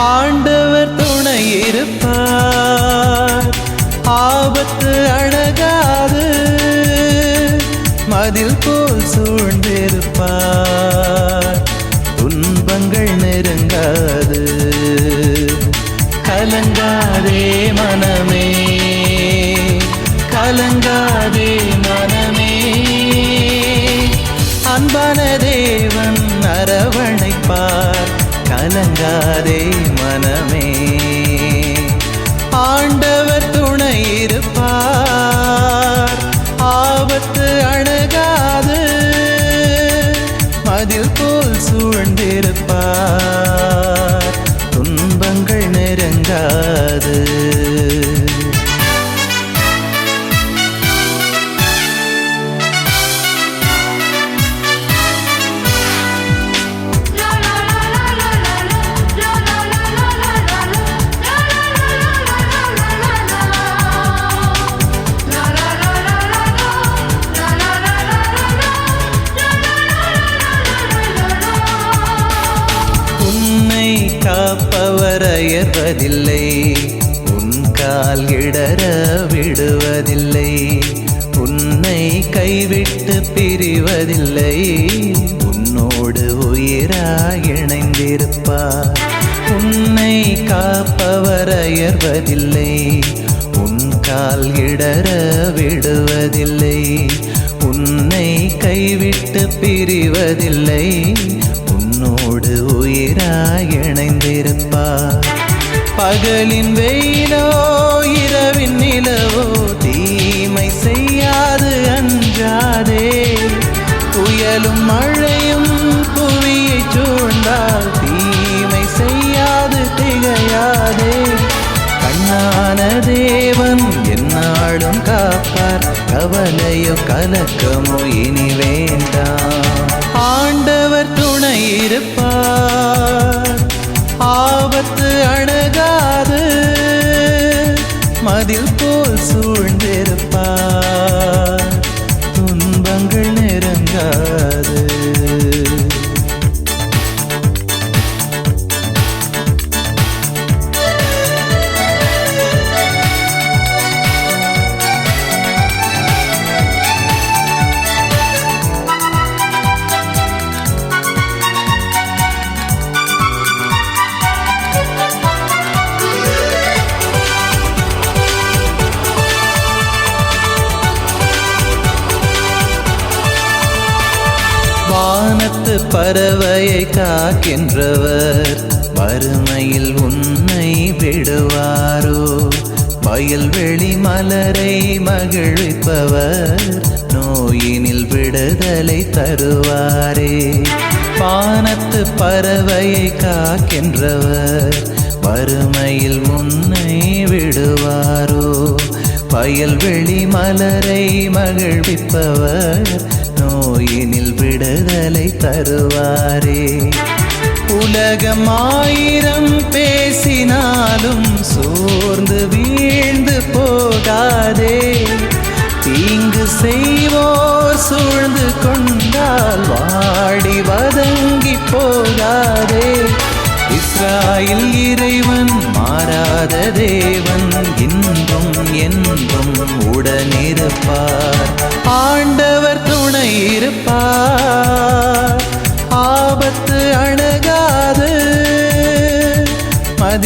ஆண்டவர் துணை இருப்பார். ஆபத்து அழகாது மதில் போல் சூழ்ந்திருப்பார். துன்பங்கள் நெருங்காது கலங்காதே மனமே. கலங்காதே மனமே. ஆண்டவர் துணை இருப்பார். ஆபத்து அணுகாது. மதில் போல் சூழ்ந்திருப்பார். துன்பங்கள் நெருங்காது. காப்பவர் உன் கால் இடர விடுவதில்லை. உன்னை கைவிட்டு பிரிவதில்லை. உன்னோடு உயிராய் இணைந்திருப்பார். உன்னை காப்பவர் அயர்வதில்லை. உன் கால் இடர விடுவதில்லை. உன்னை கைவிட்டு பிரிவதில்லை. உன்னோடு உயிராய் இணைந்திருப்பார். பகலின் வெயிலோ இரவின் நிலவோ தீமை செய்யாது அஞ்சாதே. புயலும் மழையும் புவியை சூழ்ந்தால் தீமை செய்யாது திகையாதே. கண்ணான தேவன் என்னாலும் காப்பார் கவலையோ கலக்கமோ இனி வேண்டாம். ஆண்டவர் துணை இருப்ப மதில் போல் வானத்து பறவையை காக்கின்றவர். வறுமையில் உன்னை விடுவாரோ? வயல்வெளி மலரை மகிழ்விப்பவர். நோயினில் விடுதலை தருவாரே. பானத்து பறவையை காக்கின்றவர். வறுமையில் உன்னை விடுவாரோ? வயல்வெளி மலரை மகிழ்விப்பவர். நோ நோயினில் விடுதலை தருவாரே. உலகம் ஆயிரம் பேசினாலும் சோர்ந்து வீழ்ந்து போகாதே. தீங்கு செய்வோர் சூழ்ந்து கொண்டால் வாடி வதங்கி போகாதே. இஸ்ராயில் இறைவன் மாறாத தேவன் இன்றும்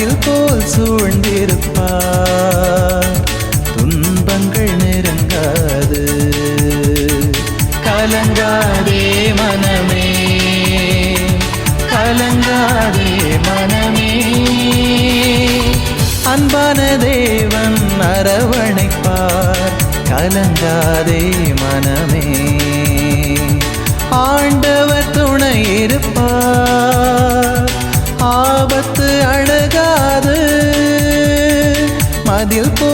மதில் போல் சூழ்ந்திருப்பார். துன்பங்கள் நெருங்காது. கலங்காதே மனமே. கலங்காதே மனமே. அன்பான தேவன் அரவணைப்பார். கலங்காதே மனமே. ஆண்டவர் துணை இருப்பார். அணுகாது மதில் போல் சூழ்ந்திருப்பார்